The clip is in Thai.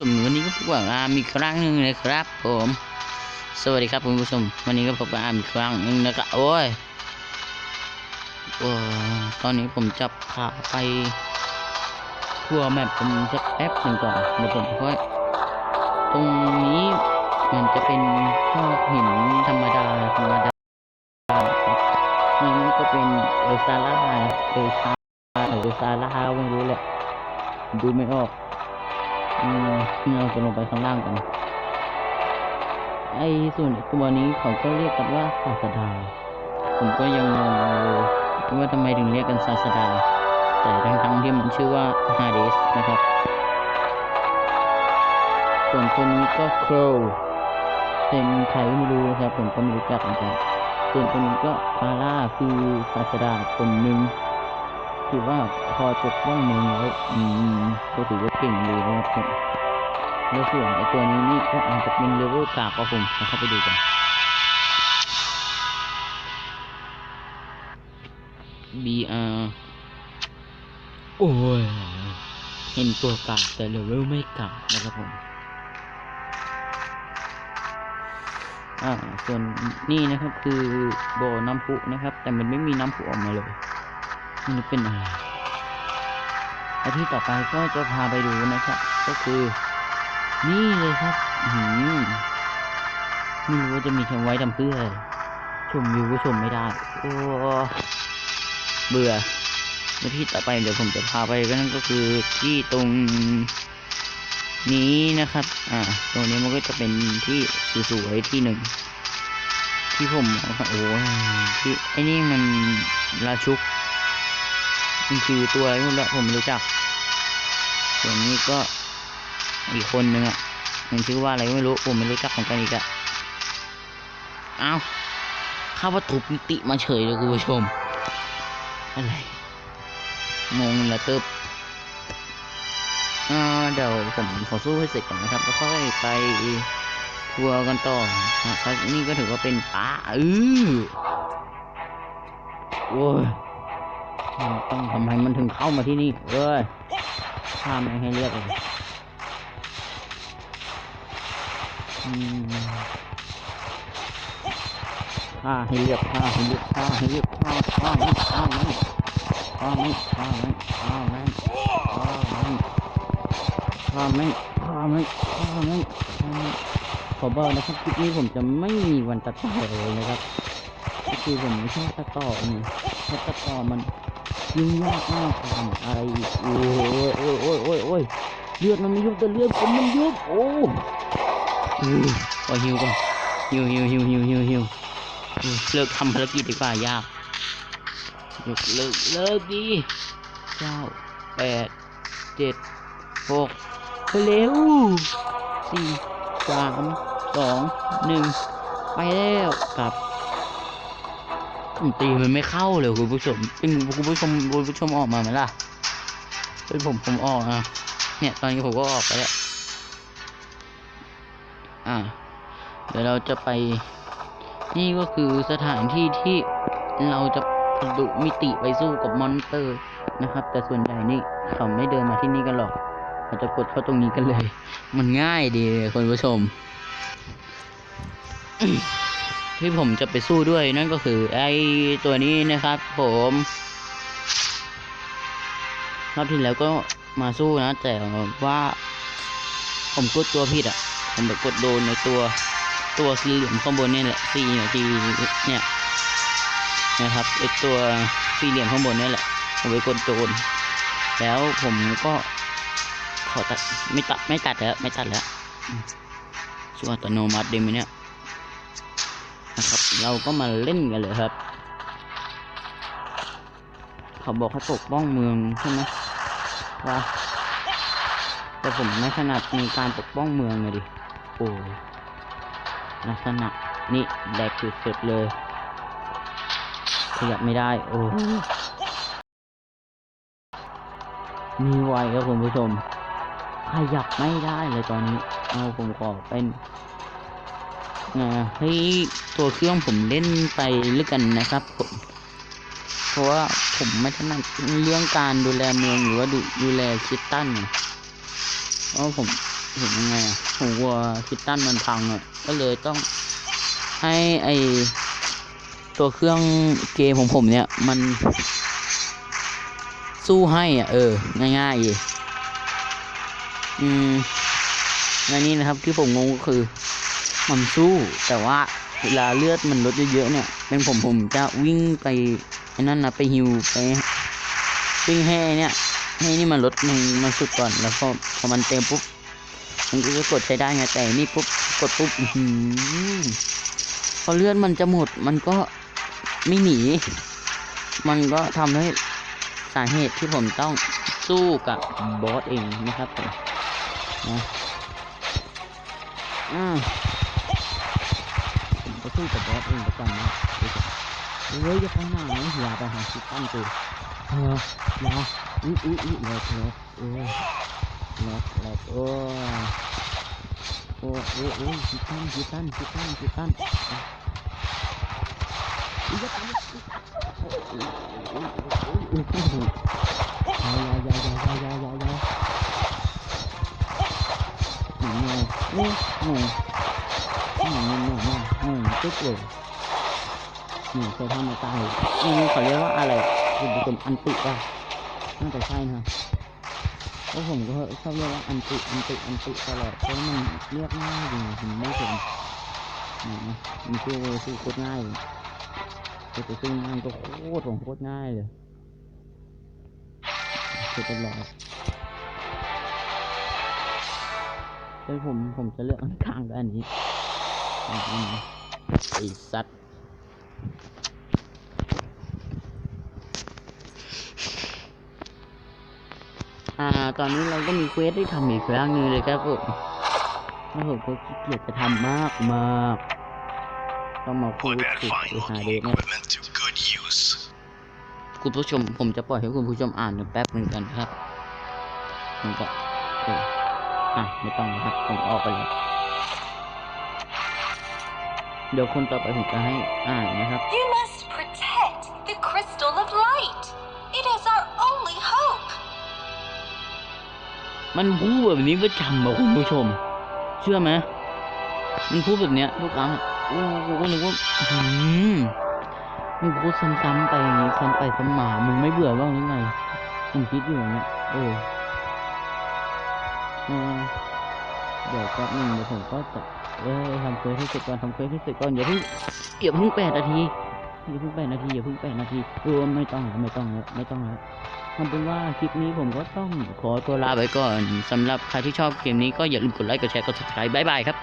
ผมวันนี้ก็พบกับอาร์มอีกครั้งหนึ่งนะครับผม สวัสดีครับคุณผู้ชม วันนี้ก็พบกับอาร์มอีกครั้งหนึ่งนะครับโอ้ยโอ้ตอนนี้ผมจะพาไปทัวร์แมปผมสักแป๊บหนึ่งก่อนเดี๋ยวผมค่อยตรงนี้มันจะเป็นข้อหินธรรมดาธรรมดาครันี่ก็เป็นเอลซาร่าเอลซาเอลซาร่าไม่รู้แหละดูไม่ออก อืมเราจะลงไปข้างล่างกัน ไอ้ส่วนตัวนี้เขาก็เรียกกันว่าศาสดา ผมก็ยังงงเลยว่าทำไมถึงเรียกกันศาสดา แต่ทั้งทั้งๆที่มันชื่อว่าฮาเดสนะครับ ส่วนคนนี้ก็โครเป็นใครไม่รู้นะครับ ผมก็ไม่รู้จักเหมือนกันส่วนคนนี้ก็ฟาร่าคือศาสดาคนหนึ่ง ที่ว่าคอยปกป้องเมืองแล้วอืมก็ถือว่าเก่งเลยนะครับผมแล้วส่วนไอตัวนี้นี่ก็อาจจะเป็นเลเวลกากก็ผมมาเข้าไปดูกัน BR โอ้ยเห็นตัวกากแต่เลเวลไม่กากนะครับผมอ่าส่วนนี่นะครับคือบ่อน้ำพุนะครับ แต่มันไม่มีน้ำพุออกมาเลย มันเป็นอะไรและที่ต่อไปก็จะพาไปดูนะครับ ก็คือ นี่เลยครับหือไม่รู้ว่าจะมีทำไว้ทำเพื่อชมวิวก็ชมไม่ได้ โอ้เบื่อและที่ต่อไปเดี๋ยวผมจะพาไปก็นั่นก็คือที่ตรงนี้นะครับ อ่า ตรงนี้มันก็จะเป็นที่สวยๆที่หนึ่ง ที่ผมโอ้ยที่ไอ้นี่มันราชุก มันคือตัวอะไรไม่รู้ละผมไม่รู้จัก ส่วนนี้ก็อีกคนนึงอะมันชื่อว่าอะไรไม่รู้ผมไม่รู้จักเหมือนกันอีกอะเอาเข้าวัตถุปิติมาเฉยเลยคุณผู้ชม อะไรงงละเติบเดี๋ยวผมขอสู้ให้เสร็จก่อนนะครับ แล้วค่อยไปทัวร์กันต่อนะครับนี่ก็ถือว่าเป็นป่าเออโอ้ย มันต้องทำไมมันถึงเข้ามาที่นี่เอ้ยข้ามไม่ให้เรียกเลยอืมฆ่าให้เรียกฆ่าให้เรียกฆ่าให้เรียกฆ่าฆ่าไม่ฆ่าไม่ฆ่าไม่ฆ่าไม่ฆ่าไม่ฆ่าไม่ฆ่าไม่ฆ่าไม่ฆ่าไม่ฆ่าไม่ขอบอกนะครับคลิปนี้ผมจะไม่มีวันตัดต่อเลยนะครับก็คือผมไม่ชอบตัดต่อนี่เพราะตัดต่อมัน ยุ่งยากมากทำอะไรโอ้ยโอ้ยโอ้ยโอ้ยโอ้ยเลือดมันไม่ยุบแต่เลือดผมมันยุบโอ้อือขอหิวก่อนหิวหิวหิวหิวหิวหิวเลิกทำภารกิจดีกว่ายากยกเลิกเลิกดีเก้าแปดเจ็ดหกเร็วสี่สามสองหนึ่งไปแล้วกลับ ผมตีมันไม่เข้าเลยคุณผู้ชมเป็นคุณผู้ชมคุณผู้ชมออกมาไหมล่ะเป็นผมผมออกอะเนี่ยตอนนี้ผมก็ออกไปแล้วอ่าเดี๋ยวเราจะไป นี่ก็คือสถานที่ที่เราจะดุมิติไปสู้กับมอนสเตอร์นะครับ แต่ส่วนใหญ่นี่เขาไม่เดินมาที่นี่กันหรอกเขาจะกดเข้าตรงนี้กันเลย มันง่ายดีคุณผู้ชม ที่ผมจะไปสู้ด้วยนั่นก็คือไอตัวนี้นะครับ ผมรอบที่แล้วก็มาสู้นะ แต่ว่า ผมกดตัวผิดอะ ผมไปกดโดนในตัวตัวสีเหลืองข้างบนนี่แหละสี่นาทีเนี่ยนะครับไอตัวสี่เหลี่ยมข้างบนนี่แหละผมไปกดโดนแล้วผมก็ขอตัดไม่ตัดไม่ตัดแล้วไม่ตัดแล้วอืมช่วอัตโนมัติเดไหมเนี่ย นะครับ เราก็มาเล่นกันเลยครับ เขาบอกให้ปกป้องเมืองใช่ไหมว่าแต่ผมไม่ถนัดในการปกป้องเมืองเลยดิโอ้ลักษณะนี่แดกสุดๆเลยขยับไม่ได้โอ้มีไวครับคุณผู้ชม ขยับไม่ได้เลยตอนนี้ เอาผมขอเป็น ให้ตัวเครื่องผมเล่นไปเรื่อกันนะครับผมเพราะว่าผมไม่ถนัดเรื่องการดูแลเมืองหรือว่าดูดูแลคิดตันเพราะผมเห็นยังไงอะผมกลัวคิตตันมันพังอะก็เลยต้องให้ไอตัวเครื่องเกมของผมเนี่ยมันสู้ให้อะเออ ง่ายๆอีอืมและนี่นะครับที่ผมงงก็คือ มันสู้ แต่ว่าเวลาเลือดมันลดเยอะๆเนี่ย เป็นผมผมจะวิ่งไปไอ้นั่นนะไปฮิวไปวิ่งให้เนี่ยให้นี่มันลดมันมันสุดก่อนแล้วพอพอมันเต็มปุ๊บมันก็จะกดใช้ได้ไงแต่นี่ปุ๊บกดปุ๊บพอเลือดมันจะหมดมันก็ไม่หนี มันก็ทำให้สาเหตุที่ผมต้องสู้กับบอสเองนะครับผมนะอ่าผม สู้กับบอสเองประจำนนะเฮ้ยอย่าไปหานะอย่าไปหาคิดตั้งตัวเอออย่าอุ้ยอุ้ยอุ้ยเลยเลยเออแลกแลกโอ้โอ้โอ้โอ้คิดตันคิดตันคิดตันคิดตันอีกแล้วโอ้โหโอ้โหโอ้โหโอ้โหยาวยาวยาวยาวยาวยาวยาวหนูเงาโอ้ หนูตุ๊กเลยนูเคยทำมาตายนี่เขาเรียกว่าอะไรคุณผู้ชมอันติป่ะน่าจะใช่นะแล้วผมก็ชอบเรียกว่าอันติอันติอันติตลอดเพราะมันเรียกง่ายจริงผมไม่เห็นนี่นะมันคือคือโคตรง่ายเลยแต่ตัวซึ่งงานก็โคตรของโคตรง่ายเลยคือตลอดแต่ผมผมจะเลือกอันกลางกับอันนี้อันนี้ ไอ้สัตว์อ่า ตอนนี้เราก็มีเควสที่ทำอีกครั้งหนึงเลยครับผมแล้วผมก็ขี้เกียจจะทำมากมากต้องมาพูด Put that ถึงหาเดทเนี่ยคุณผู้ชม ผมจะปล่อยให้คุณผู้ชมอ่านแป๊บหนึ่งกันครับผมก็อะไม่ต้องนะครับ ผมออกไปเลย เดี๋ยวคนต่อไปผมจะให้อ่านนะครับ You must protect the crystal of light. It is our only hope. มันพูดแบบนี้ประจำบอกคุณผู้ชม เชื่อไหมมันพูดแบบเนี้ยทุกครั้งโอ้โหก็นึกว่าอื้อหืมมันพูดซ้ำๆไปอย่างนี้ซ้ำไปซ้ำมามึงไม่เบื่อบ้างหรือไงผมคิดอยู่อย่างเงี้ยเออเออเดี๋ยวแป๊บหนึงเดี๋ยวผมก็จะ เออทำเควสให้เสร็จก่อนทำเควสให้เสร็จก่อนอย่าเพิ่งอย่าเพิ่งแปดนาทีอย่าเพิ่งแปดนาทีอย่าเพิ่งแปดนาทีเออไม่ต้องแล้วไม่ต้องแล้วไม่ต้องแล้วทำเป็นว่าคลิปนี้ผมก็ต้องขอตัวลาไปก่อนสำหรับใครที่ชอบเกมนี้ก็อย่าลืมกดไลค์กดแชร์กด subscribe บ๊ายบายครับ